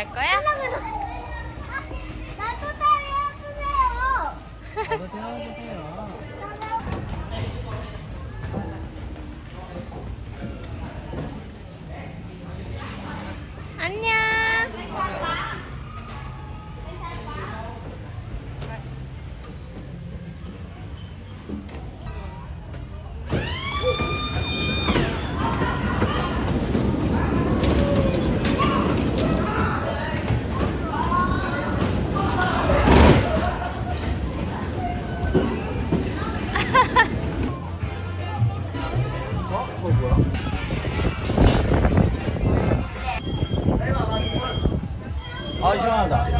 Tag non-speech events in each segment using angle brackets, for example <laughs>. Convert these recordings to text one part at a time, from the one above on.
갈 거야? 나도 태워주세요. 안녕. 어? 저거 뭐야? 아 시원하다.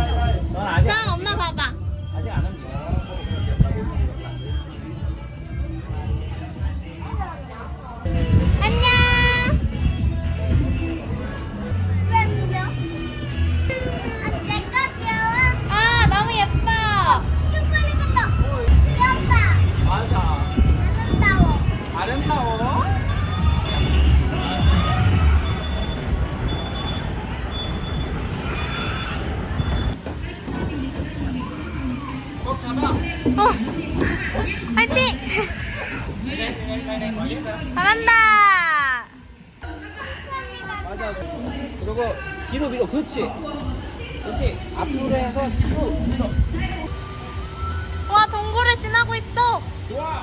어. 화이팅. 잘한다. 맞아. 그리고 뒤로 밀어. 그렇지. 그렇지. 앞으로 해서 뒤로 밀어. 와 동굴을 지나고 있어. 좋아.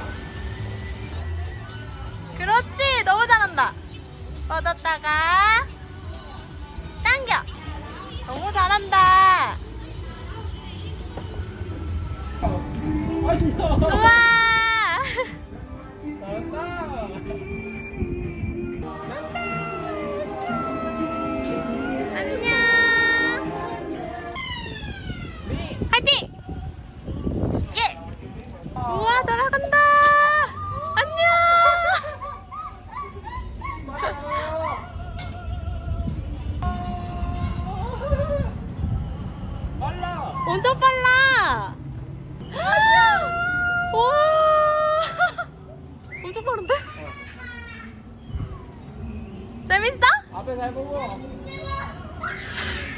그렇지 너무 잘한다. 뻗었다가 당겨. 너무 잘한다. 우와. 잘한다. 안녕. 화이팅! 예! 우와, 날아간다! 안녕! <laughs> 빨라. 엄청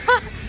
はっ!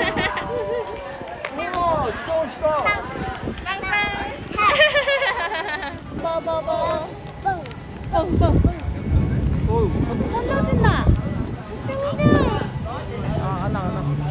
오, 진짜 멋있다. 뽀뽀뽀. 어, 무슨 떨어진다. 아, 안아, 안아.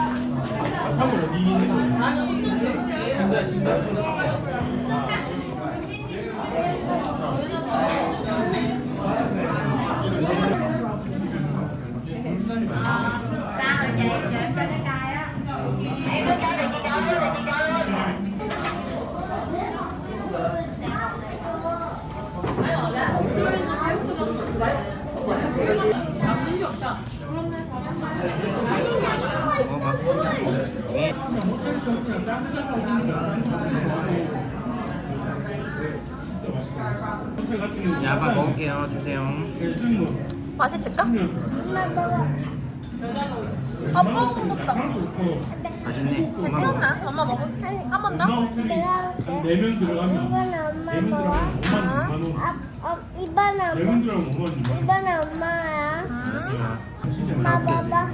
사우루. 진짜? 야 바 먹을게요. 주세요. 맛있을까? 엄마 먹어. 아빠 먹은 것다. 맛있네. 괜찮나? 엄마 먹을? 한번 더? 내가. 네명 들어가면 이번에 엄마 먹어. 들어가면 5만 2만 원. 아, 어, 이번에 엄마. 들어가면 5만 2만 원. 이번에 엄마야. 음, 진짜 엄마 봐봐.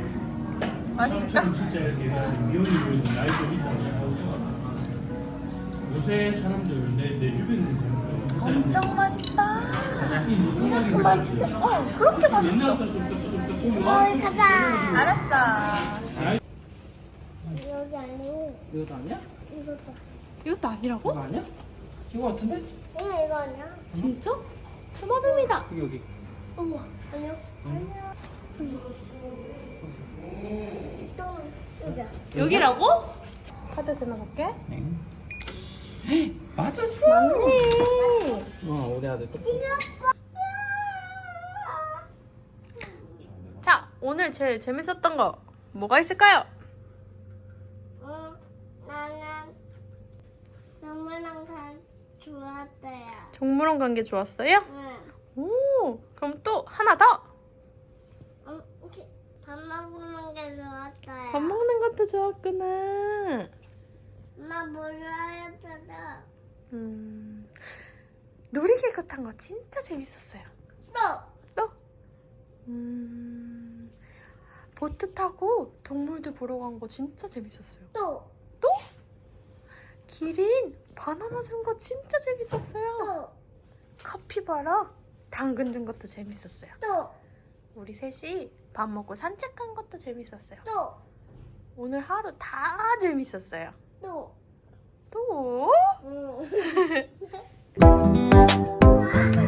맛있을까? 진짜 이렇게 미혼이 보이는 나이 좀 있다. 요새 사람들 내, 내 주변에 사람들 엄청 맛있다. 이렇게 맛있어. 어, 그렇게 맛있어. 보면 어이 가자. 알았어. 여기 아니고 이것도 아니야? 이것도. 이것도 아니라고? 이거 아니야? 이거 같은데? 이거 이거 아니야? 진짜? 수마뱀이다. 여기 여기. 어머 아니요. 아니야. 여기라고? 카드 끊어볼게. 맞았어. 맞네. 어, 우리 아들 또. 자, 오늘 제일 재밌었던 거 뭐가 있을까요? 어, 나는 좋았어요. 동물원 간 게 좋았어요? 응. 오, 그럼 또 하나 더. 밥 먹는 게 좋았어요. 밥 먹는 것도 좋았구나. 엄마 몰라였잖아. 음, 놀이기구 탄 거 진짜 재밌었어요. 또 또? 음, 보트 타고 동물들 보러 간 거 진짜 재밌었어요. 또, 또? 기린 바나나 준 거 진짜 재밌었어요. 또, 카피바라 당근 준 것도 재밌었어요. 또, 우리 셋이 밥 먹고 산책한 것도 재밌었어요. 또, 오늘 하루 다 재밌었어요. 또. 또? 응. <laughs> <laughs>